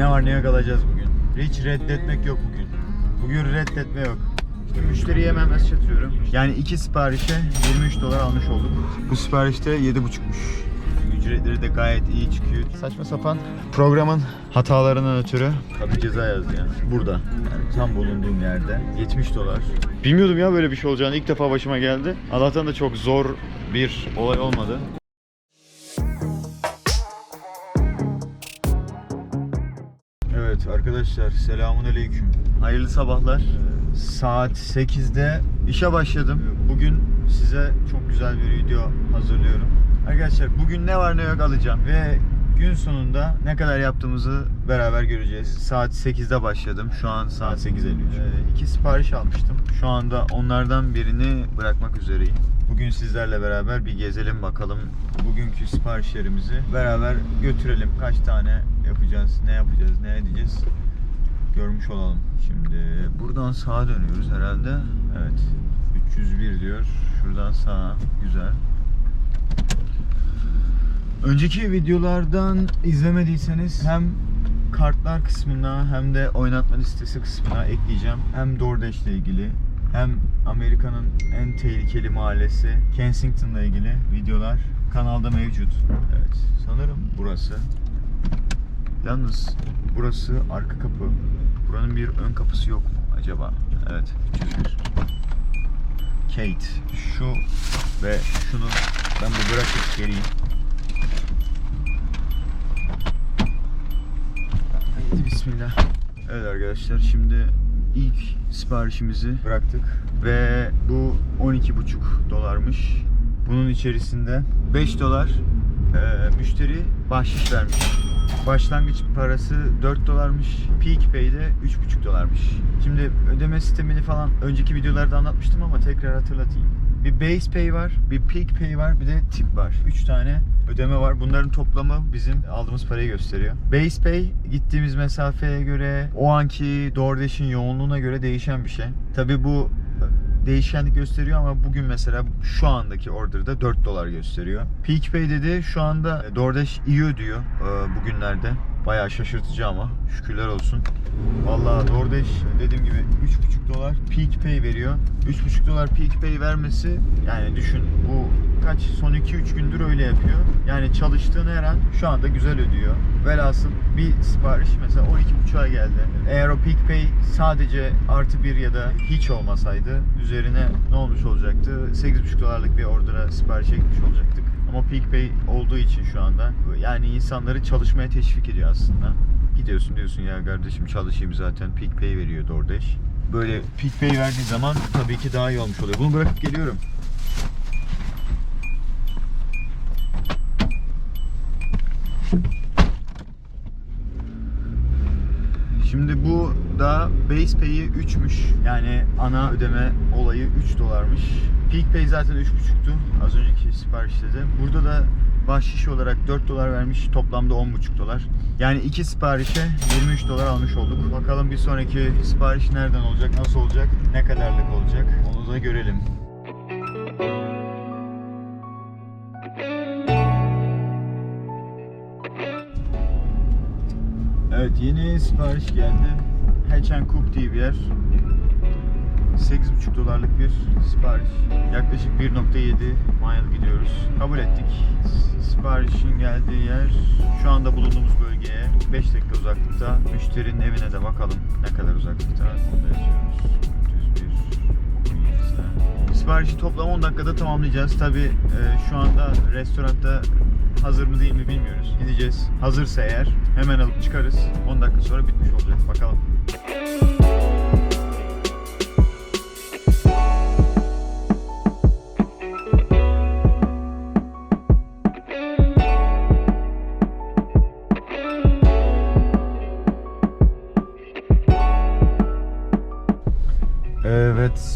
Ne var ne yok alacağız bugün. Hiç reddetmek yok bugün. Bugün reddetme yok. İşte müşteriye hemen mesaj atıyorum. Yani iki siparişe 23 dolar almış olduk. Bu siparişte 7,5'muş. Ücretleri de gayet iyi çıkıyor. Saçma sapan programın hatalarından ötürü tabii ceza yazdı yani. Burada. Yani tam bulunduğum yerde. 70 dolar. Bilmiyordum ya böyle bir şey olacağını. İlk defa başıma geldi. Allah'tan da çok zor bir olay olmadı. Evet arkadaşlar selamun aleyküm. Hayırlı sabahlar. Saat 8'de işe başladım. Bugün size çok güzel bir video hazırlıyorum. Arkadaşlar bugün ne var ne yok alacağım ve gün sonunda ne kadar yaptığımızı beraber göreceğiz. Saat 8'de başladım. Şu an saat 8.53. Ee, iki sipariş almıştım. Şu anda onlardan birini bırakmak üzereyim. Bugün sizlerle beraber bir gezelim bakalım. Bugünkü siparişlerimizi beraber götürelim. Kaç tane yapacağız, ne yapacağız, ne edeceğiz görmüş olalım. Şimdi buradan sağa dönüyoruz herhalde. Evet. 301 diyor. Şuradan sağa. Güzel. Önceki videolardan izlemediyseniz hem kartlar kısmına hem de oynatma listesi kısmına ekleyeceğim. Hem DoorDash ile ilgili hem Amerika'nın en tehlikeli mahallesi Kensington'la ilgili videolar kanalda mevcut. Evet, sanırım burası. Yalnız burası arka kapı. Buranın bir ön kapısı yok mu acaba? Evet, 301. Kate, şu ve şunu ben bir bırakıp geleyim. Haydi bismillah. Evet arkadaşlar şimdi ilk siparişimizi bıraktık ve bu 12,5 dolarmış. Bunun içerisinde 5 dolar e, müşteri bahşiş vermiş. Başlangıç parası 4 dolarmış. Peak Pay'de 3,5 dolarmış. Şimdi ödeme sistemini falan önceki videolarda anlatmıştım ama tekrar hatırlatayım. Bir base pay var, bir peak pay var, bir de tip var. 3 tane ödeme var. Bunların toplamı bizim aldığımız parayı gösteriyor. Base pay gittiğimiz mesafeye göre, o anki DoorDash'in yoğunluğuna göre değişen bir şey. Tabi bu değişkenlik gösteriyor ama bugün mesela şu andaki order'da 4 dolar gösteriyor. Peak Pay dedi şu anda DoorDash iyi ödüyor e, bugünlerde. Bayağı şaşırtıcı ama şükürler olsun. Vallahi DoorDash dediğim gibi 3,5 dolar Peak Pay veriyor. 3,5 dolar Peak Pay vermesi yani düşün bu kaç son 2-3 gündür öyle yapıyor. Yani çalıştığın her an şu anda güzel ödüyor. Velhasıl bir sipariş mesela 12.5'a geldi. Eğer o Peak Pay sadece artı bir ya da hiç olmasaydı üzerine ne olmuş olacaktı? 8.5 dolarlık bir order'a sipariş etmiş olacaktık. Ama Peak Pay olduğu için şu anda yani insanları çalışmaya teşvik ediyor aslında. Gidiyorsun diyorsun ya kardeşim çalışayım zaten Peak Pay veriyor DoorDash. Böyle Peak Pay verdiği zaman tabii ki daha iyi olmuş oluyor. Bunu bırakıp geliyorum. Şimdi bu da base pay'i 3'müş. Yani ana ödeme olayı 3 dolarmış. Peak pay zaten 3.5'tu az önceki siparişte de. Burada da bahşiş olarak 4 dolar vermiş. Toplamda 10.5 dolar. Yani iki siparişe 23 dolar almış olduk. Bakalım bir sonraki sipariş nereden olacak, nasıl olacak, ne kadarlık olacak onu da görelim. Evet yeni sipariş geldi. Hatch and Cook diye bir yer. 8,5 dolarlık bir sipariş. Yaklaşık 1.7 mile gidiyoruz. Kabul ettik. Siparişin geldiği yer şu anda bulunduğumuz bölgeye 5 dakika uzaklıkta. Müşterinin evine de bakalım ne kadar uzaklıkta. Onu da yazıyoruz. 401 17 Siparişi toplam 10 dakikada tamamlayacağız. Tabi şu anda restoranda hazır mı değil mi bilmiyoruz. Gideceğiz. Hazırsa eğer hemen alıp çıkarız. 10 dakika sonra bitmiş olacak. Bakalım.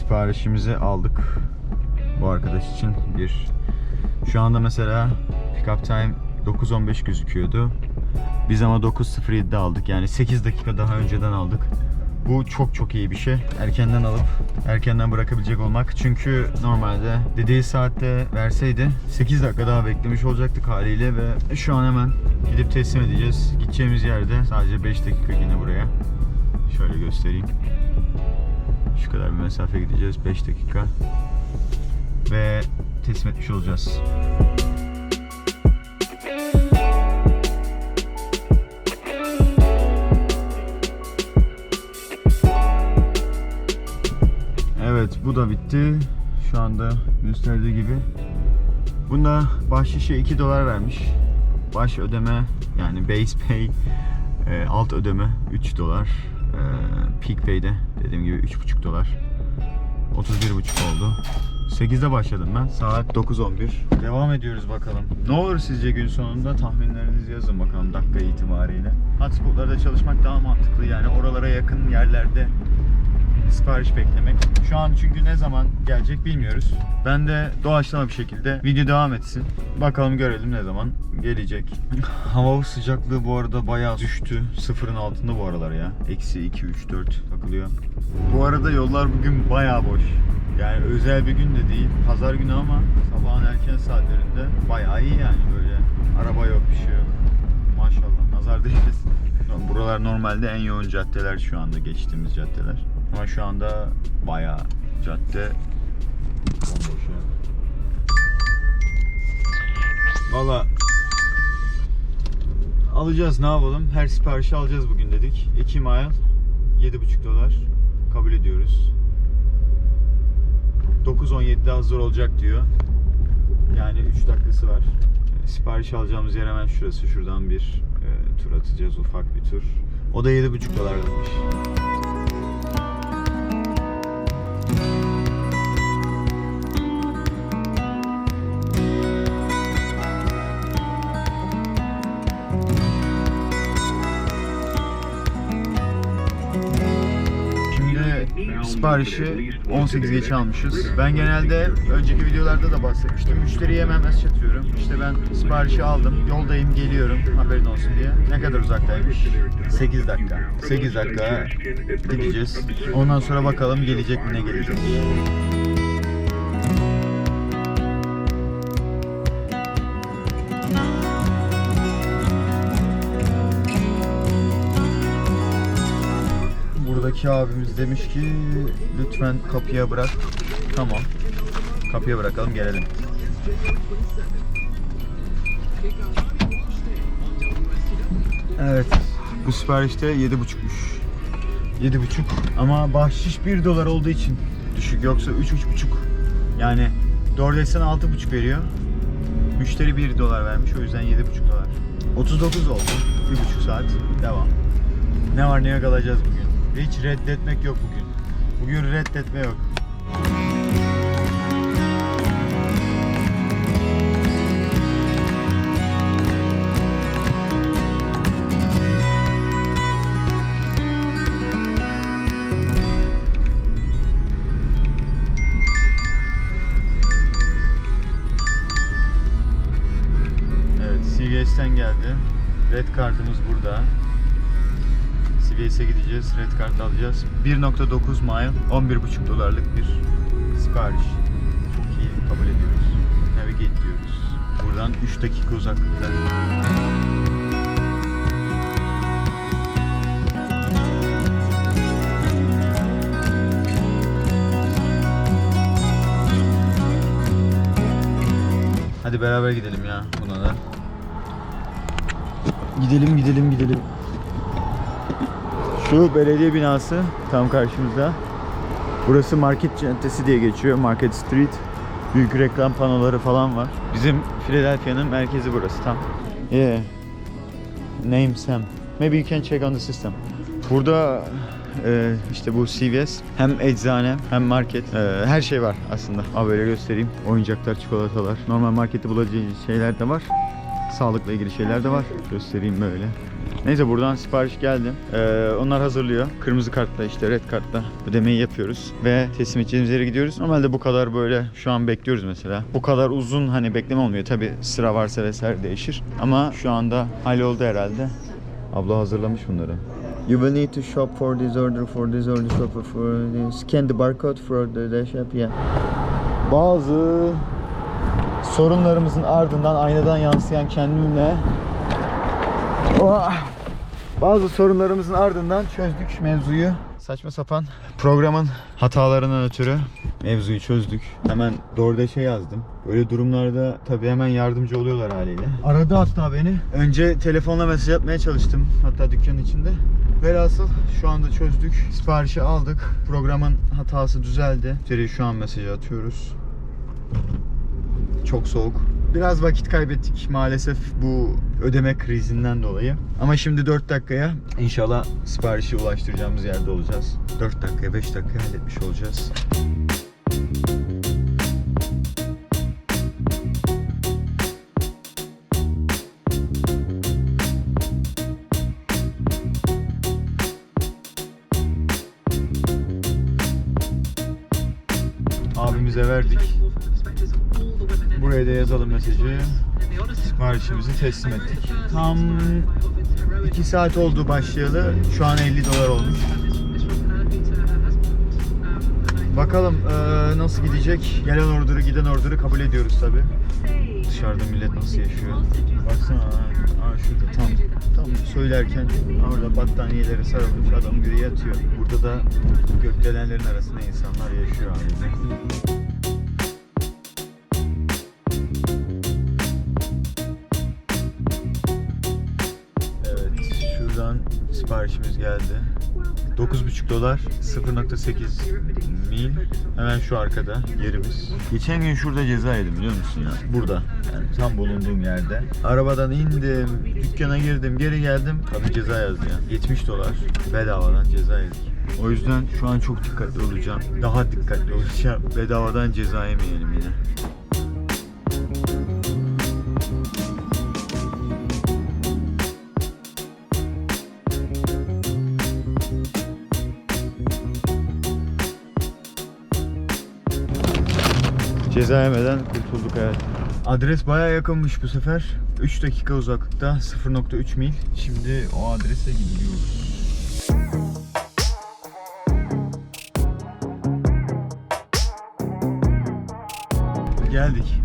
Siparişimizi aldık. Bu arkadaş için bir şu anda mesela pick up time 9.15 gözüküyordu. Biz ama 9.07'de aldık. Yani 8 dakika daha önceden aldık. Bu çok çok iyi bir şey. Erkenden alıp erkenden bırakabilecek olmak. Çünkü normalde dediği saatte verseydi 8 dakika daha beklemiş olacaktık haliyle ve şu an hemen gidip teslim edeceğiz. Gideceğimiz yerde sadece 5 dakika yine buraya. Şöyle göstereyim. Şu kadar bir mesafe gideceğiz 5 dakika. Ve teslim etmiş olacağız. Evet bu da bitti. Şu anda gösterdiği gibi. Bunda bahşişe 2 dolar vermiş. Baş ödeme yani base pay e, alt ödeme 3 dolar. E, peak pay'de dediğim gibi 3,5 dolar. 31,5 oldu. 8'de başladım ben. Saat 9.11. Devam ediyoruz bakalım. Ne olur sizce gün sonunda tahminlerinizi yazın bakalım dakika itibariyle. Hotspotlarda çalışmak daha mantıklı yani oralara yakın yerlerde sipariş beklemek. Şu an çünkü ne zaman gelecek bilmiyoruz. Ben de doğaçlama bir şekilde video devam etsin. Bakalım görelim ne zaman gelecek. Hava sıcaklığı bu arada bayağı düştü. Sıfırın altında bu aralar ya. Eksi 2, 3, 4 takılıyor. Bu arada yollar bugün bayağı boş. Yani özel bir gün de değil. Pazar günü ama sabahın erken saatlerinde bayağı iyi yani böyle. Araba yok bir şey yok. Maşallah nazar değmesin. Buralar normalde en yoğun caddeler şu anda geçtiğimiz caddeler. Ama şu anda bayağı cadde bomboş ya. Valla alacağız ne yapalım? Her siparişi alacağız bugün dedik. 2 mile 7,5 dolar kabul ediyoruz. 9.17'de hazır olacak diyor. Yani 3 dakikası var. E, Sipariş alacağımız yer hemen şurası. Şuradan bir e, tur atacağız. Ufak bir tur. O da 7,5 dolarmış. Şimdi siparişi 18 geç almışız. Ben genelde önceki videolarda da bahsetmiştim. Müşteriye mesaj atıyorum. İşte ben siparişi aldım. Yoldayım, geliyorum. Haberin olsun diye. Ne kadar uzaktaymış? 8 dakika. 8 dakika gideceğiz. Ondan sonra bakalım gelecek mi ne gelecek. Buradaki abimiz demiş ki lütfen kapıya bırak. Tamam. Kapıya bırakalım gelelim. Evet. Bu siparişte 7.5'muş. 7.5 ama bahşiş 1 dolar olduğu için düşük yoksa 3 3.5. Yani DoorDash'ten 6.5 veriyor. Müşteri 1 dolar vermiş o yüzden 7.5 dolar. 39 oldu. 1.5 saat devam. Ne var ne yok alacağız. Hiç reddetmek yok bugün. Bugün reddetme yok. Evet, CVS'ten geldi. Red kartımız burada. CVS'e gideceğiz. Red kart alacağız. 1.9 mile, 11.5 dolarlık bir sipariş. Çok iyi kabul ediyoruz. Navigate diyoruz. Buradan 3 dakika uzaklıkta. Hadi beraber gidelim ya buna da. Gidelim gidelim gidelim. Şu belediye binası tam karşımızda. Burası Market Caddesi diye geçiyor. Market Street. Büyük reklam panoları falan var. Bizim Philadelphia'nın merkezi burası tam. Yeah. Name Sam. Maybe you can check on the system. Burada e, işte bu CVS hem eczane hem market e, her şey var aslında. Abi böyle göstereyim. Oyuncaklar, çikolatalar. Normal markette bulacağınız şeyler de var. Sağlıkla ilgili şeyler de var. Göstereyim böyle. Neyse buradan sipariş geldi. Ee, onlar hazırlıyor. Kırmızı kartla işte red kartla ödemeyi yapıyoruz. Ve teslim edeceğimiz yere gidiyoruz. Normalde bu kadar böyle şu an bekliyoruz mesela. Bu kadar uzun hani bekleme olmuyor. Tabi sıra varsa vesaire değişir. Ama şu anda halloldu herhalde. Abla hazırlamış bunları. You will need to shop for this order, for this order, shop for this. Scan the barcode for the dash app, yeah. Bazı sorunlarımızın ardından aynadan yansıyan kendimle Oh! bazı sorunlarımızın ardından çözdük mevzuyu. Saçma sapan programın hatalarından ötürü mevzuyu çözdük. Hemen DoorDash'e yazdım. Böyle durumlarda tabii hemen yardımcı oluyorlar haliyle. Aradı hatta beni. Önce telefonla mesaj atmaya çalıştım. Hatta dükkanın içinde. Velhasıl şu anda çözdük. Siparişi aldık. Programın hatası düzeldi. Müşteriye şu an mesajı atıyoruz. Çok soğuk. Biraz vakit kaybettik maalesef bu ödeme krizinden dolayı. Ama şimdi 4 dakikaya inşallah siparişi ulaştıracağımız yerde olacağız. 4 dakikaya 5 dakikaya halletmiş olacağız. Yazalım mesajı. Siparişimizi teslim ettik. Tam 2 saat oldu başlayalı. Şu an 50 dolar olmuş. Bakalım eee, nasıl gidecek? Gelen order'ı giden order'ı kabul ediyoruz tabi. Dışarıda millet nasıl yaşıyor? Baksana ha şurada tam tam söylerken orada battaniyeleri sarılmış adam biri yatıyor. Burada da gökdelenlerin arasında insanlar yaşıyor haliyle. Geldi. 9,5 dolar, 0.8 mil. Hemen şu arkada yerimiz. Geçen gün şurada ceza yedim biliyor musun ya? Burada. Yani tam bulunduğum yerde. Arabadan indim, dükkana girdim, geri geldim. Tabii ceza yazdı ya. 70 dolar bedavadan ceza yedik. O yüzden şu an çok dikkatli olacağım. Daha dikkatli olacağım. Bedavadan ceza yemeyelim yine. Ceza yemeden kurtulduk evet. Adres baya yakınmış bu sefer. 3 dakika uzaklıkta 0.3 mil. Şimdi o adrese gidiyoruz. Geldik.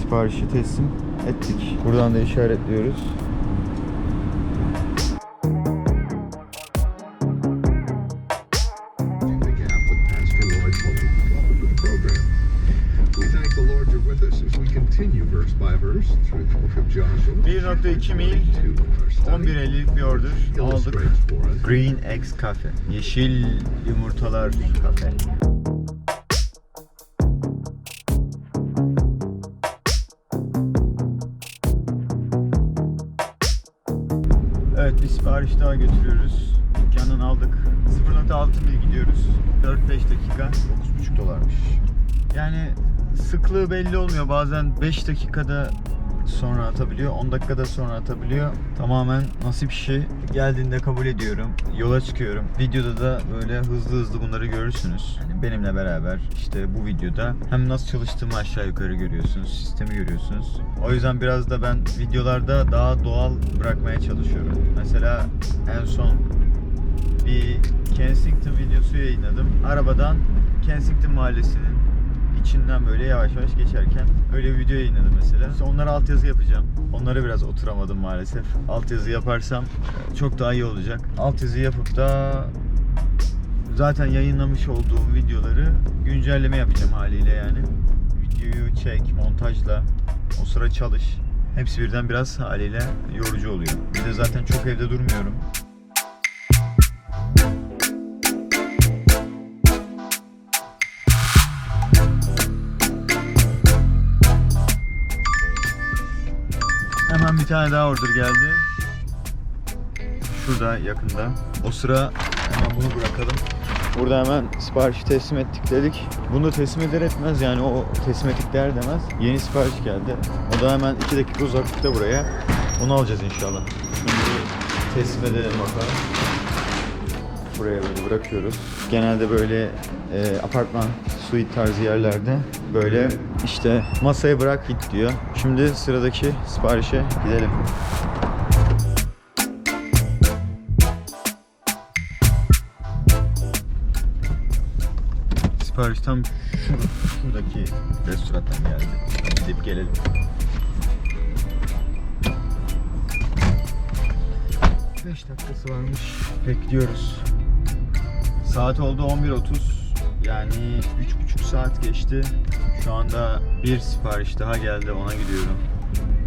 Siparişi teslim ettik. Buradan da işaretliyoruz. 1.2 mil, Two of our study 11.50'lik bir order aldık. Green Eggs Cafe. Yeşil yumurtalar kafe. Evet bir sipariş daha götürüyoruz. Dükkandan aldık. 0.6 mil gidiyoruz. 4-5 dakika 9.5 dolarmış. Yani sıklığı belli olmuyor. Bazen 5 dakikada sonra atabiliyor, 10 dakikada sonra atabiliyor. Tamamen nasip işi. Geldiğinde kabul ediyorum. Yola çıkıyorum. Videoda da böyle hızlı hızlı bunları görürsünüz. Yani benimle beraber işte bu videoda hem nasıl çalıştığımı aşağı yukarı görüyorsunuz, sistemi görüyorsunuz. O yüzden biraz da ben videolarda daha doğal bırakmaya çalışıyorum. Mesela en son bir Kensington videosu yayınladım. Arabadan Kensington mahallesinin içinden böyle yavaş yavaş geçerken öyle bir video yayınladım mesela. İşte onlara altyazı yapacağım. Onlara biraz oturamadım maalesef. Altyazı yaparsam çok daha iyi olacak. Altyazı yapıp da zaten yayınlamış olduğum videoları güncelleme yapacağım haliyle yani. Videoyu çek, montajla, o sıra çalış. Hepsi birden biraz haliyle yorucu oluyor. Bir de zaten çok evde durmuyorum. Tane daha order geldi. Şurada yakında. O sıra hemen bunu bırakalım. Burada hemen siparişi teslim ettik dedik. Bunu da teslim eder etmez yani o teslim ettik der demez. Yeni sipariş geldi. O da hemen 2 dakika uzaklıkta buraya. Onu alacağız inşallah. Şimdi teslim edelim bakalım. buraya böyle bırakıyoruz. Genelde böyle e, apartman, suite tarzı yerlerde böyle işte masaya bırak git diyor. Şimdi sıradaki siparişe gidelim. Sipariş tam şurada, şuradaki restorandan geldi. Gidip gelelim. Beş dakikası varmış. Bekliyoruz. Saat oldu 11.30. Yani üç buçuk saat geçti. Şu anda bir sipariş daha geldi. Ona gidiyorum.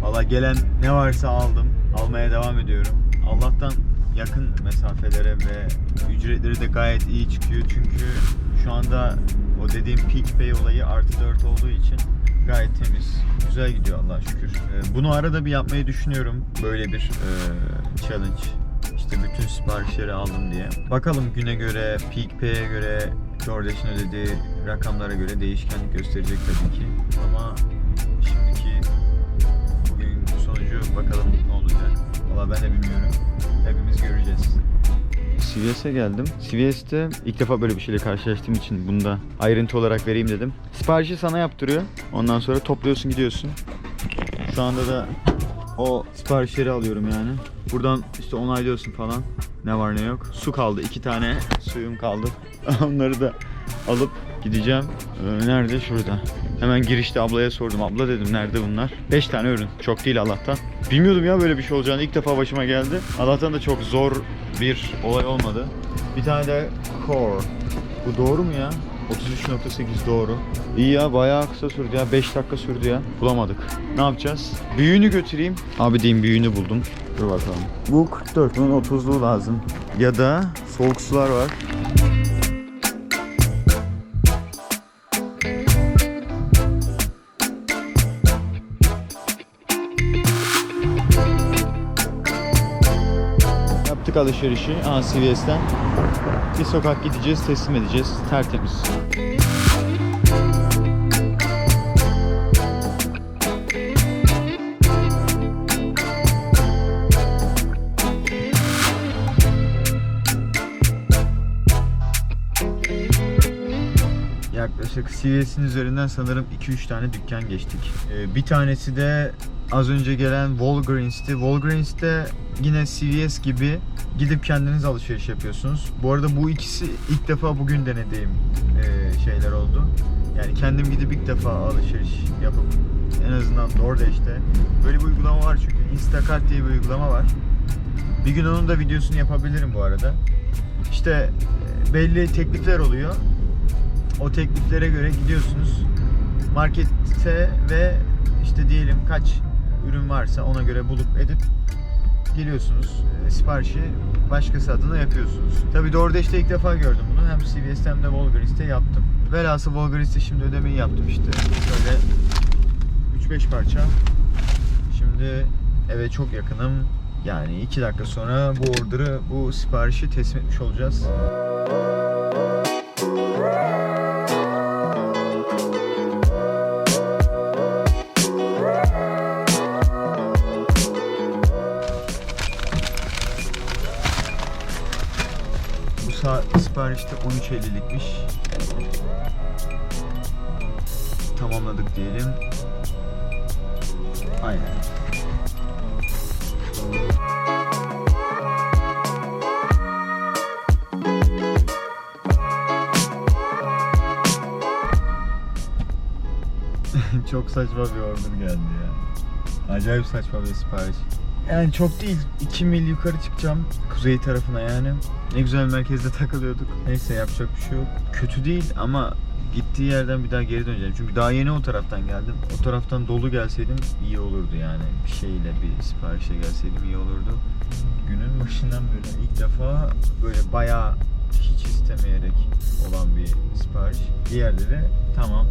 Valla gelen ne varsa aldım. Almaya devam ediyorum. Allah'tan yakın mesafelere ve ücretleri de gayet iyi çıkıyor. Çünkü şu anda o dediğim peak pay olayı artı 4 olduğu için gayet temiz. Güzel gidiyor Allah'a şükür. Ee, Bunu arada bir yapmayı düşünüyorum. Böyle bir e, challenge. İşte bütün siparişleri aldım diye. Bakalım güne göre, peak pay'e göre, DoorDash'ın ödediği rakamlara göre değişkenlik gösterecek tabii ki. Ama şimdiki bugün sonucu bakalım ne olacak. Valla ben de bilmiyorum. Hepimiz göreceğiz. CVS'e geldim. CVS'te ilk defa böyle bir şeyle karşılaştığım için bunda ayrıntı olarak vereyim dedim. Siparişi sana yaptırıyor. Ondan sonra topluyorsun gidiyorsun. Şu anda da o siparişleri alıyorum yani. Buradan işte onaylıyorsun falan. Ne var ne yok. Su kaldı. iki tane suyum kaldı. Onları da alıp gideceğim. Ee, nerede? Şurada. Hemen girişte ablaya sordum. Abla dedim nerede bunlar? 5 tane ürün. Çok değil Allah'tan. Bilmiyordum ya böyle bir şey olacağını. İlk defa başıma geldi. Allah'tan da çok zor bir olay olmadı. Bir tane de core. Bu doğru mu ya? 33.8 doğru. İyi ya bayağı kısa sürdü ya. 5 dakika sürdü ya. Bulamadık. Ne yapacağız? Büyüğünü götüreyim. Abi diyeyim büyüğünü buldum. Dur bakalım. Bu 44. Bunun 30'luğu lazım. Ya da soğuk sular var. Yaptık alışverişi. Aa CVS'den. Bir sokak gideceğiz, teslim edeceğiz. Tertemiz. Yaklaşık CVS'in üzerinden sanırım 2-3 tane dükkan geçtik. Ee, bir tanesi de az önce gelen Walgreens'ti. Walgreens'te yine CVS gibi gidip kendiniz alışveriş yapıyorsunuz. Bu arada bu ikisi ilk defa bugün denediğim e, şeyler oldu. Yani kendim gidip ilk defa alışveriş yapıp en azından DoorDash'te böyle bir uygulama var çünkü Instacart diye bir uygulama var. Bir gün onun da videosunu yapabilirim bu arada. İşte e, belli teklifler oluyor. O tekliflere göre gidiyorsunuz markette ve işte diyelim kaç ürün varsa ona göre bulup edip geliyorsunuz. E, siparişi başkası adına yapıyorsunuz. Tabi DoorDash'te ilk defa gördüm bunu. Hem CVS'te hem de Walgreens'te yaptım. Velhasıl Walgreens'te şimdi ödemeyi yaptım işte. Şöyle 3-5 parça. Şimdi eve çok yakınım. Yani 2 dakika sonra bu order'ı, bu siparişi teslim etmiş olacağız. Siparişte 13.50'likmiş. Tamamladık diyelim. Aynen. çok saçma bir order geldi ya. Acayip saçma bir sipariş. Yani çok değil. 2 mil yukarı çıkacağım. Kuzey tarafına yani. Ne güzel merkezde takılıyorduk. Neyse yapacak bir şey yok. Kötü değil ama gittiği yerden bir daha geri döneceğim. Çünkü daha yeni o taraftan geldim. O taraftan dolu gelseydim iyi olurdu yani. Bir şeyle bir siparişle gelseydim iyi olurdu. Günün başından beri ilk defa böyle bayağı hiç istemeyerek olan bir sipariş. Diğerleri tamam.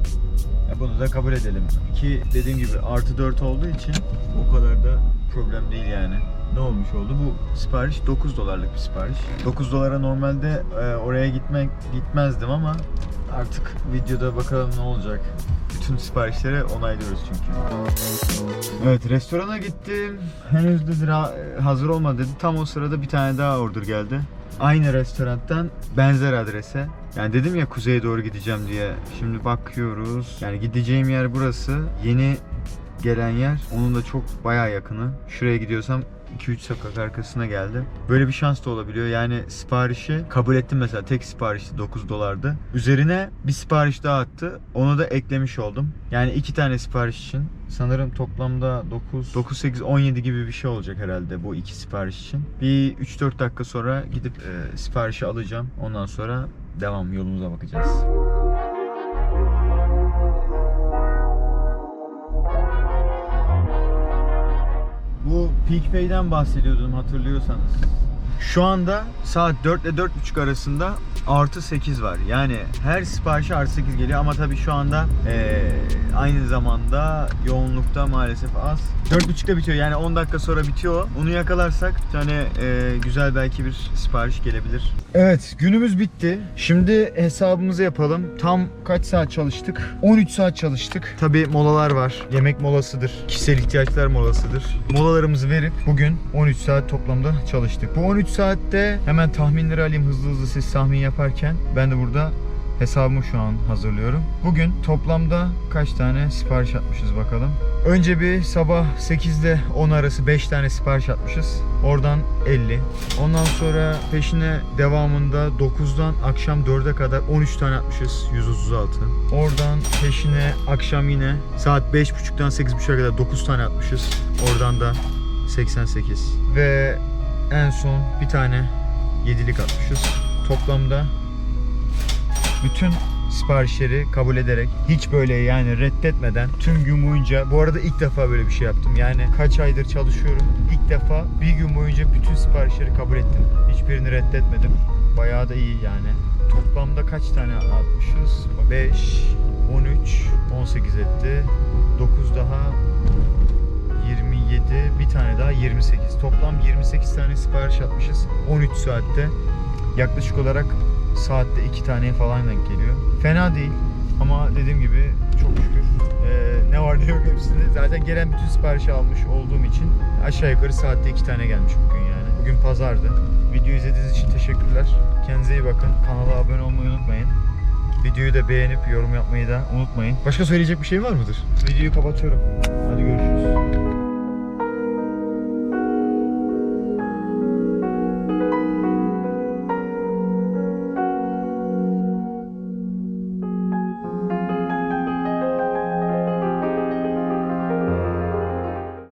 Ya bunu da kabul edelim. Ki dediğim gibi artı 4 olduğu için o kadar da problem değil yani. Ne olmuş oldu? Bu sipariş 9 dolarlık bir sipariş. 9 dolara normalde e, oraya gitmek gitmezdim ama artık videoda bakalım ne olacak. Bütün siparişleri onaylıyoruz çünkü. Evet restorana gittim. Henüz dedi ra- hazır olmadı dedi. Tam o sırada bir tane daha order geldi. aynı restorandan benzer adrese. Yani dedim ya kuzeye doğru gideceğim diye. Şimdi bakıyoruz. Yani gideceğim yer burası. Yeni gelen yer onun da çok bayağı yakını. Şuraya gidiyorsam 2-3 sokak arkasına geldi. Böyle bir şans da olabiliyor. Yani siparişi kabul ettim mesela. Tek siparişti 9 dolardı. Üzerine bir sipariş daha attı. Onu da eklemiş oldum. Yani iki tane sipariş için. Sanırım toplamda 9, 9, 8, 17 gibi bir şey olacak herhalde bu iki sipariş için. Bir 3-4 dakika sonra gidip e, siparişi alacağım. Ondan sonra devam yolumuza bakacağız. Bu PeakPay'den bahsediyordum hatırlıyorsanız. Şu anda saat 4 ile 4.30 arasında artı 8 var. Yani her siparişe artı 8 geliyor ama tabii şu anda eee, aynı zamanda yoğunlukta maalesef az. 4.30'da bitiyor yani 10 dakika sonra bitiyor. Onu yakalarsak bir tane eee, güzel belki bir sipariş gelebilir. Evet günümüz bitti. Şimdi hesabımızı yapalım. Tam kaç saat çalıştık? 13 saat çalıştık. Tabii molalar var. Yemek molasıdır. Kişisel ihtiyaçlar molasıdır. Molalarımızı verip bugün 13 saat toplamda çalıştık. Bu 13 saatte hemen tahminleri alayım hızlı hızlı siz tahmin yaparken. Ben de burada hesabımı şu an hazırlıyorum. Bugün toplamda kaç tane sipariş atmışız bakalım. Önce bir sabah 8 ile 10 arası 5 tane sipariş atmışız. Oradan 50. Ondan sonra peşine devamında 9'dan akşam 4'e kadar 13 tane atmışız. 136. Oradan peşine akşam yine saat 5.30'dan 8.30'a kadar 9 tane atmışız. Oradan da 88. Ve en son bir tane 7'lik atmışız. Toplamda bütün siparişleri kabul ederek hiç böyle yani reddetmeden tüm gün boyunca bu arada ilk defa böyle bir şey yaptım. Yani kaç aydır çalışıyorum. İlk defa bir gün boyunca bütün siparişleri kabul ettim. Hiçbirini reddetmedim. Bayağı da iyi yani. Toplamda kaç tane atmışız? 5, 13, 18 etti. 9 daha 27, bir tane daha 28. Toplam 28 tane sipariş atmışız. 13 saatte. Yaklaşık olarak saatte 2 tane falan denk geliyor. Fena değil ama dediğim gibi çok şükür eee, ne var ne yok hepsini. Zaten gelen bütün siparişi almış olduğum için aşağı yukarı saatte 2 tane gelmiş bugün yani. Bugün pazardı. Video izlediğiniz için teşekkürler. Kendinize iyi bakın. Kanala abone olmayı unutmayın. Videoyu da beğenip yorum yapmayı da unutmayın. Başka söyleyecek bir şey var mıdır? Videoyu kapatıyorum. Hadi görüşürüz.